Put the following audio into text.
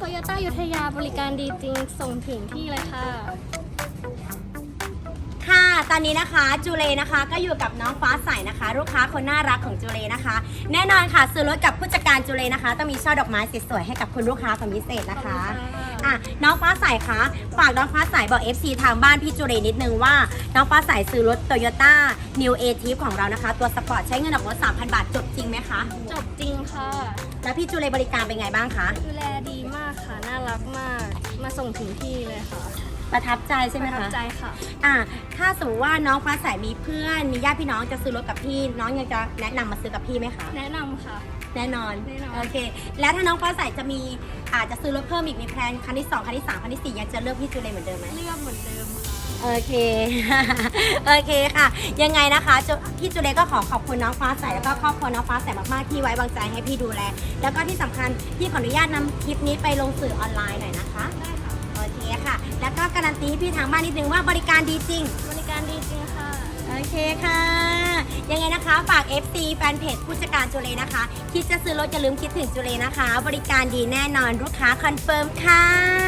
โตโยต้ายุทธยาบริการดีจริง ส่งถึงที่เลยค่ะค่ะ ตอนนี้นะคะจูเลนะคะก็อยู่กับน้องฟ้าใสนะคะ ลูกค้าคนน่ารักของจูเลนะคะ แน่นอนค่ะซื้อรถกับผู้จัดการจูเลนะคะ ต้องมีช่อดอกไม้สวยๆให้กับคุณลูกค้าคนพิเศษนะคะขอบคุณค่ะอะน้องฟ้าใสคะฝากน้องฟ้าใสบอก FC ทางบ้านพี่จูเลนิดนึงว่า น้องฟ้าใสซื้อรถ Toyota New a t i v ของเรานะคะ ตัวสปอร์ตใช้เงินออกรถ3,000 บาทจบจริงไหมคะจบจริงค่ะ แล้วพี่จูเลบริการเป็นไงบ้างคะดูแลดีมากค่ะน่ารักมาก มาส่งถึงที่เลยค่ะ ประทับใจใช่ไหมประทัคะบใจค่ะ อะถ้าสมมติว่าน้องฟ้าใสมีเพื่อน มีญาติพี่น้องจะซื้อรถกับพี่ น้องยังจะแนะนำมาซื้อกับพี่ไหมคะ แนะนำค่ะ แน่นอน แน่นอน โอเค แล้วถ้าน้องฟ้าใสจะมีอาจจะซื้อรถเพิ่มอีกมีแพลนคันที่สองคันที่สามคันที่สี่ยังจะเลือกพี่จูเลยเหมือนเดิมไหม เลือกเหมือนเดิมค่ะ โอเค โอเคค่ะ ยังไงนะคะจูพี่จูเลก็ขอขอบคุณน้องฟ้าใสแล้วก็ครอบครัวน้องฟ้าใสมากๆที่ไว้วางใจให้พี่ดูแล แล้วก็ที่สำคัญพี่ขออนุญาตนำคลิปนี้ไปลงสื่อออนไลน์หน่อยนะคะ ได้ การันตีให้พี่ทางบ้านนิดนึงว่าบริการดีจริง บริการดีจริงค่ะ โอเคค่ะ ยังไงนะคะฝาก FC แฟนเพจผู้จัดการจุเลนะคะ คิดจะซื้อรถอย่าลืมคิดถึงจุเลนะคะ บริการดีแน่นอนลูกค้าคอนเฟิร์มค่ะ